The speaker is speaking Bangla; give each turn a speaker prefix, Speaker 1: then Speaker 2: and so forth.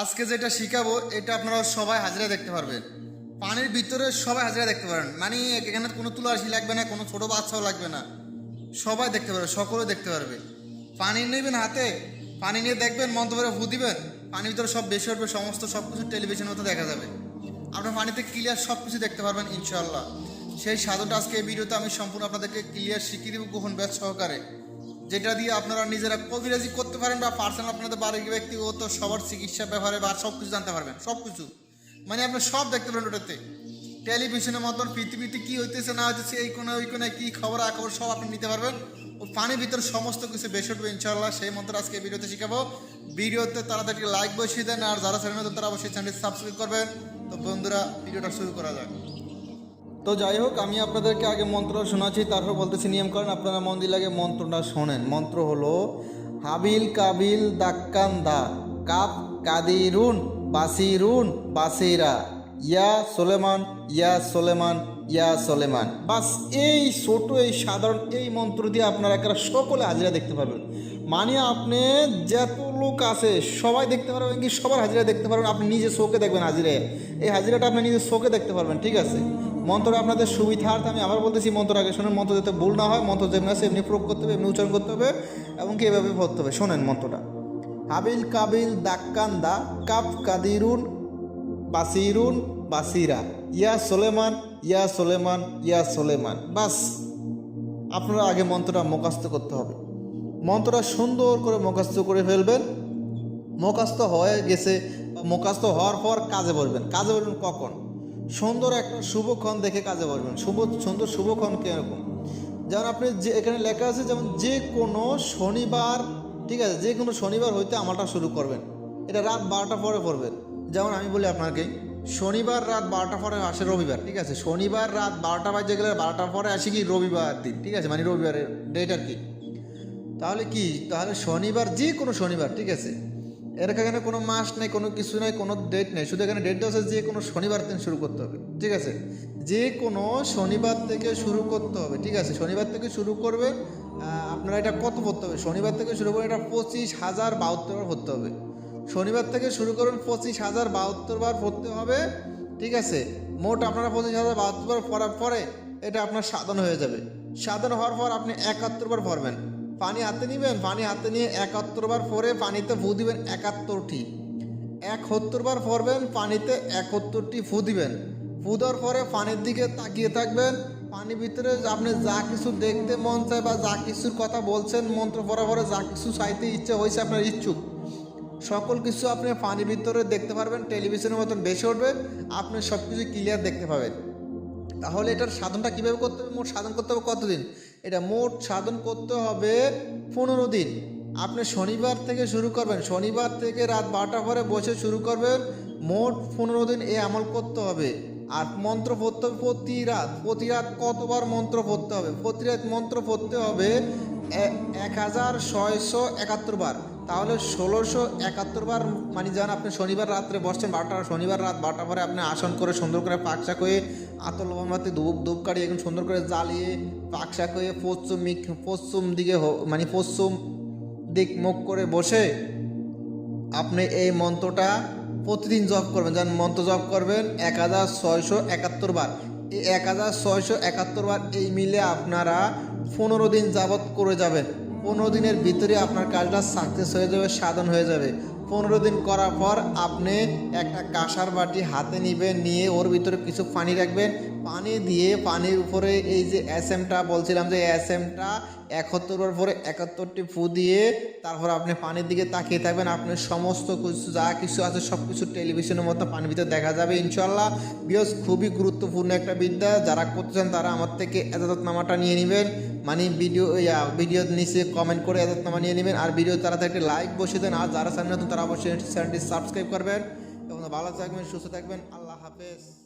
Speaker 1: আজকে যেটা শিখাবো, এটা আপনারা সবাই হাজিরা দেখতে পারবেন। পানির ভিতরে সবাই হাজিরা দেখতে পারেন। মানে এখানে কোনো তুলাসি লাগবে না, কোনো ছোটো বাচ্চাও লাগবে না। সবাই দেখতে পারবে, সকলে দেখতে পারবে। পানি নেবেন হাতে, পানি নিয়ে দেখবেন মন্ত্র করে ফু দিবেন। পানির ভিতরে সব বেশি উঠবে সমস্ত সব কিছু টেলিভিশনের মতো দেখা যাবে। আপনার পানিতে ক্লিয়ার সব কিছু দেখতে পারবেন ইনশাল্লাহ সেই সাধুটা আজকে এই ভিডিওতে আমি সম্পূর্ণ আপনাদেরকে ক্লিয়ার শিখিয়ে দেবো গোপন ব্যাস সহকারে। যেটা দিয়ে আপনারা নিজেরা কবিরাজি করতে পারেন বা পার্সোনাল আপনাদের বাড়ির ব্যক্তিগত সবার চিকিৎসা ব্যাপারে বা সব কিছু জানতে পারবেন সব কিছু মানে আপনি সব দেখতে পারেন ওটাতে। টেলিভিশনের মতন পৃথিবীতে কি হইতেছে, না হইতেছে, এই কোণে ওই কোণে কি খবর খবর, সব আপনি নিতে পারবেন। ও পানির ভিতরে সমস্ত কিছু বেশ উঠবে ইনশাল্লাহ সেই মন্ত্র আজকে ভিডিওতে শিখাবো। ভিডিওতে তাড়াতাড়ি লাইক বসিয়ে দেন, আর যারা চ্যানেল তারা অবশ্যই চ্যানেলটি সাবস্ক্রাইব করবেন। তো বন্ধুরা, ভিডিওটা শুরু করা যাক। তো যাই হোক, আমি আপনাদেরকে আগে মন্ত্র শোনাচ্ছি, তারপর বলতেছি নিয়ম করেন আপনারা মন দিলে আগে মন্ত্রটা শোনেন। মন্ত্র হলো, হাবিল কাবিল দাক্কান দা কাপ কাদিরুন বাসিরুন বাসিরা, ইয়া সোলেমান ইয়া সোলেমান ইয়া সোলেমান। বাস এই ছোট, এই সাধারণ এই মন্ত্র দিয়ে আপনারা একটা সকলে হাজিরা দেখতে পাবেন মানে আপনি যত লোক আছে, সবাই দেখতে পারবেন কি সবার হাজিরা দেখতে পারবেন, আপনি নিজে চোখে দেখবেন হাজিরে। এই হাজিরাটা আপনি নিজে চোখে দেখতে পারবেন, ঠিক আছে? মন্ত্রটা আপনাদের সুবিধার্থে আমি আবার বলতেছি মন্ত্র আগে শোনেন, মন্ত্র যাতে ভুল না হয়, মন্ত্র যেমনি আছে, এমনি প্রয়োগ করতে হবে, এমনি উচ্চারণ করতে হবে, এবং কি এভাবে পড়তে হবে। শোনেন মন্ত্রটা। হাবিল কাবিল দাক্কান দা কাপ কাদিরুন বাসিরুন বাসিরা। ইয়া সোলেমান ইয়া সোলেমান ইয়া সোলেমান। বাস, আপনারা আগে মন্ত্রটা মুখাস্ত করতে হবে। মন্ত্রটা সুন্দর করে মুখাস্ত করে ফেলবেন। মুখাস্ত হয়ে গেছে মুখাস্ত হওয়ার পর কাজে বলবেন কাজে বলবেন কখন? সুন্দর একটা শুভক্ষণ দেখে কাজে বলবেন শুভ, সুন্দর শুভক্ষণ কীরকম? যেমন আপনি যে, এখানে লেখা আছে যেমন, যে কোনো শনিবার, ঠিক আছে, যে কোনো শনিবার হইতে আমলটা শুরু করবেন। এটা রাত বারোটা পরে পড়বেন। যেমন আমি বলি আপনাকে, শনিবার রাত বারোটা পরে আসে রবিবার। ঠিক আছে, শনিবার রাত বারোটা বাজে গেলে বারোটার পরে আসে কি? রবিবার দিন। ঠিক আছে মানে রবিবারের ডেট আর কি। তাহলে কি? তাহলে শনিবার যে কোনো শনিবার, ঠিক আছে? এর এখানে কোনো মাস নেই, কোনো কিছু নেই, কোনো ডেট নেই। শুধু এখানে ডেট আছে যে কোনো শনিবার দিন শুরু করতে হবে, ঠিক আছে? যে কোনো শনিবার থেকে শুরু করতে হবে, ঠিক আছে? শনিবার থেকে শুরু করবে আপনারা এটা কত পড়তে হবে? শনিবার থেকে শুরু করে এটা পঁচিশ হাজার বাহাত্তর বার পড়তে হবে। শনিবার থেকে শুরু করবেন, পঁচিশ হাজার বাহাত্তর বার পড়তে হবে, ঠিক আছে? মোট আপনারা পঁচিশ হাজার বাহাত্তর বার পড়ার পরে, এটা আপনার সাধন হয়ে যাবে। সাধন হওয়ার পর আপনি একাত্তর বার পড়বেন। পানি হাতে নিবেন, পানি হাতে নিয়ে একাত্তর বার পরে পানিতে ফু দিবেন, একাত্তরটি। একহত্তর বার পরবেন পানিতে একহত্তরটি ফু দিবেন। ফু পরে পানির দিকে তাকিয়ে থাকবেন। পানির ভিতরে আপনি যা কিছু দেখতে মন চায় বা যা কিছুর কথা বলছেন, মন্ত্র পরে যা কিছু চাইতে ইচ্ছে হয়েছে আপনার ইচ্ছুক। সকল কিছু আপনি পানির ভিতরে দেখতে পারবেন, টেলিভিশনের মতন বেশি উঠবে, আপনি সব কিছু ক্লিয়ার দেখতে পাবেন। তাহলে এটার সাধনটা কীভাবে করতে হবে? মোট সাধন করতে হবে কতদিন? এটা মোট সাধন করতে হবে পনেরো দিন। আপনি শনিবার থেকে শুরু করবেন। শনিবার থেকে রাত বারোটা পরে বসে শুরু করবেন। মোট পনেরো দিন এ আমল করতে হবে। আর মন্ত্র পড়তে হবে প্রতি রাত। প্রতি রাত কতবার মন্ত্র পড়তে হবে? প্রতি রাত মন্ত্র পড়তে হবে এক হাজার ছয়শো একাত্তর বার। তাহলে ষোলোশো একাত্তর বার মানে যান আপনি শনিবার রাত্রে বসছেন, বারোটা শনিবার রাত বারোটা পরে আপনি আসন করে সুন্দর করে পাকশাক হয়ে আতল মোমবাতি ধূপ ধূপ কাটি একদম সুন্দর করে জ্বালিয়ে পাকশাক হয়ে পশ্চিম পশ্চিম দিকে মানে পশ্চিম দিক মুখ করে বসে আপনি এই মন্ত্রটা প্রতিদিন জপ করবেন। যেন মন্ত্র জপ করবেন এক হাজার ছয়শো একাত্তর বার। এই এক হাজার ছয়শো একাত্তর বার এই মিলে আপনারা পনেরো দিন যাবৎ করে যাবেন। পনেরো দিনের ভিতরে আপনার কাজটা সাকসেস হয়ে যাবে, সাধন হয়ে যাবে। পনেরো দিন করার পর আপনি একটা কাঁসার বাটি হাতে নিবেন, নিয়ে ওর ভিতরে কিছু পানি রাখবেন পানি দিয়ে পানির উপরে এই যে এস এমটা বলছিলাম যে এস এমটা একহত্তর পরে একাত্তরটি ফু দিয়ে তারপর আপনি পানির দিকে তাকিয়ে থাকবেন। আপনার সমস্ত কিছু, যা কিছু আছে সব কিছু টেলিভিশনের মতো পানির ভিতরে দেখা যাবে। ইনশাল্লাহ বিয়স খুবই গুরুত্বপূর্ণ একটা বিদ্যা। যারা করতে চান তারা আমার থেকে এজাজতনামাটা নিয়ে নেবেন। মানে ভিডিও ভিডিওর নিচে কমেন্ট করে এজাজতনামা নিয়ে নেবেন। আর ভিডিও তারা একটা লাইক বসিয়ে দেন আর যারা নতুন, তারা অবশ্যই চ্যানেলটি সাবস্ক্রাইব করবেন। এবং ভালো থাকবেন, সুস্থ থাকবেন। আল্লাহ হাফেজ।